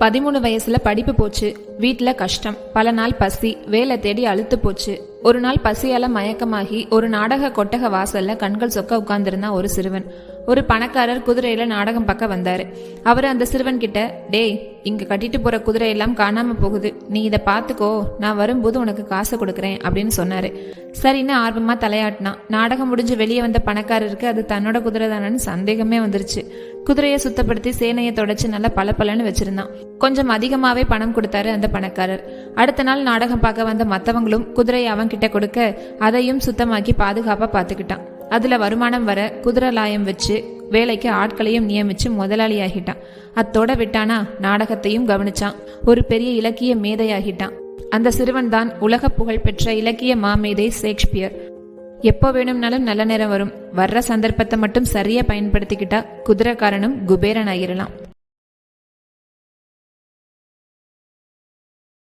பதிமூணு வயசுல படிப்பு போச்சு. வீட்டில் கஷ்டம். பல நாள் பசி வேலை தேடி அழுத்து போச்சு. ஒரு நாள் பசியால மயக்கமாகி ஒரு நாடக கொட்டக வாசல்ல கண்கள் சொக்க உட்கார்ந்திருந்தான் ஒரு சிறுவன். ஒரு பணக்காரர் குதிரையில நாடகம் பார்க்க வந்தாரு. அவர் அந்த சிறுவன் கிட்ட டேய் இங்க கட்டிட்டு போற குதிரையெல்லாம் காணாம போகுது. நீ இதை பாத்துக்கோ நான் வரும்போது உனக்கு காசு கொடுக்கறேன் அப்படின்னு சொன்னாரு. சரின்னு ஆர்வமா தலையாட்டினான். நாடகம் முடிஞ்சு வெளியே வந்த பணக்காரருக்கு அது தன்னோட குதிரை தானன்னு சந்தேகமே வந்துருச்சு. குதிரையை சுத்தப்படுத்தி சேனையை தொடச்சு நல்லா பளபளன்னு வச்சிருந்தான். கொஞ்சம் அதிகமாவே பணம் கொடுத்தாரு அந்த பணக்காரர். அடுத்த நாள் நாடகம் பார்க்க வந்த மற்றவங்களும் குதிரையை அவன் கிட்ட கொடுக்க அதையும் சுத்தமாக்கி பாதுகாப்பா பாத்துக்கிட்டான் அதுல வருமானம் வர குதிரை லாயம் வச்சு வேலைக்கு ஆட்களையும் நியமிச்சு முதலாளி ஆகிட்டான் அத்தோட விட்டானா நாடகத்தையும் கவனிச்சான். ஒரு பெரிய இலக்கிய மேதையாகிட்டான். அந்த சிறுவன் தான் உலக புகழ் பெற்ற இலக்கிய மாமேதை ஷேக்ஸ்பியர். எப்போ வேணும்னாலும் நல்ல நேரம் வரும். வர்ற சந்தர்ப்பத்தை மட்டும் சரியா பயன்படுத்திக்கிட்டா குதிரைக்காரனும் குபேரன் ஆகிடலாம்